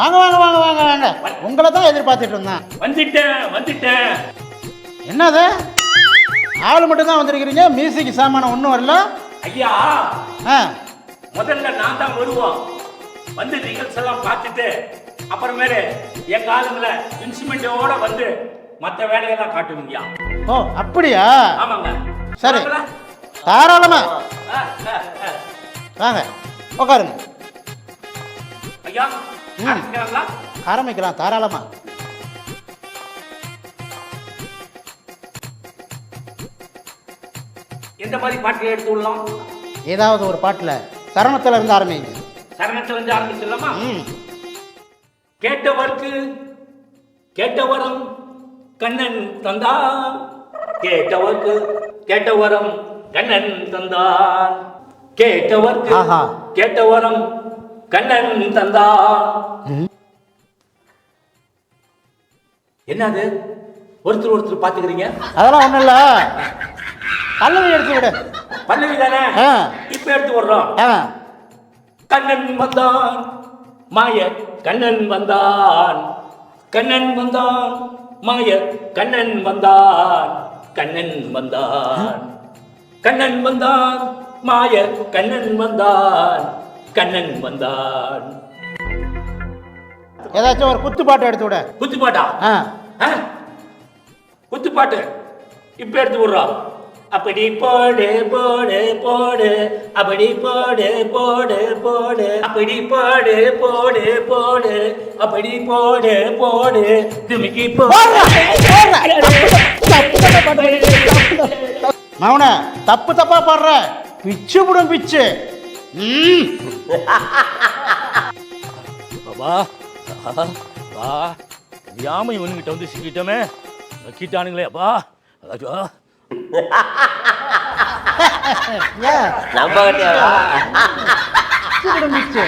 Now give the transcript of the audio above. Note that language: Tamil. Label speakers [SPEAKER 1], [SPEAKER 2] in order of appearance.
[SPEAKER 1] வாங்க வாங்க வாங்க வாங்க வாங்க. உங்களை தான் எதிர்பார்த்துட்டு இருந்தேன்.
[SPEAKER 2] வந்துட்டேன் வந்துட்டேன்.
[SPEAKER 1] என்னது? ஆள் மட்டும் தான் வந்திருக்கிறீங்க? மியூசிக் சாமானம் ஒன்றும் வரல?
[SPEAKER 2] ஐயா
[SPEAKER 1] ஆ.
[SPEAKER 2] முதல்ல நான் தான் வருவோம். வந்து ரிஹர்ஸ் எல்லாம் பார்த்துட்டு அப்புறமேலே எங்க ஆளுங்களை இன்ஸ்ட்ருமெண்டோட வந்து மற்ற வேலையெல்லாம் காட்டுவீங்கயா
[SPEAKER 1] ஓ அப்படியா?
[SPEAKER 2] ஆமாங்க.
[SPEAKER 1] சரி? தாராளமா. வாங்க உட்காருங்க.
[SPEAKER 2] ஐயா?
[SPEAKER 1] ஆரம்பிக்கலாம் தாராளமா.
[SPEAKER 2] எந்த மாதிரி பாட்டு எடுத்து விடலாம்?
[SPEAKER 1] ஏதாவது ஒரு பாட்டில் சரணத்தில் இருந்து ஆரம்பிங்க.
[SPEAKER 2] சரணத்துல இருந்து ஆரம்பிச்சிடலாமா கேட்டவர்க்கு கேட்டவரம் கண்ணன் தந்தான் கேட்டவர்க்கு கேட்டவரம் கண்ணன் தந்தான் கேட்டவர்க்கு
[SPEAKER 1] ஆஹா.
[SPEAKER 2] கேட்டவரம் கண்ணன் தந்தான்
[SPEAKER 1] ம்.
[SPEAKER 2] என்னது? ஒருத்தர் ஒருத்தர் பாத்துக்கிறீங்க
[SPEAKER 1] அதெல்லாம் ஒன்றும் இல்லை. பல்லவி எடுத்து விடு.
[SPEAKER 2] பல்லவி தானே? இப்ப எடுத்து விடுறோம். கண்ணன் வந்தான். மாய கண்ணன் வந்தான். கண்ணன் வந்தான். மாய கண்ணன் வந்தான். கண்ணன் வந்தான். கண்ணன் வந்தான். மாய கண்ணன் வந்தான். கண்ணன் வந்தான்.
[SPEAKER 1] ஏதாச்சும் ஒரு குத்து பாட்டு எடுத்து விடு.
[SPEAKER 2] குத்துப்பாட்டா? குத்துப்பாட்டு இப்ப எடுத்து விடுறோம் அப்படி போடு போடு போடு. அப்படி போடு போடு போடு. அப்படி போடு போடு போடு. அப்படி போடு போடு. துமிக்கி
[SPEAKER 1] மௌன தப்பு தப்பா பாடுற. பிச்சு விடும் பிச்சு.
[SPEAKER 2] பாபா பா தெரியாம இவனுங்கிட்ட வந்து சிக்கிட்டோமே. நக்கிட்டானுங்களே அப்பா.
[SPEAKER 1] ஏன்?
[SPEAKER 3] நம்ம
[SPEAKER 1] பிச்சு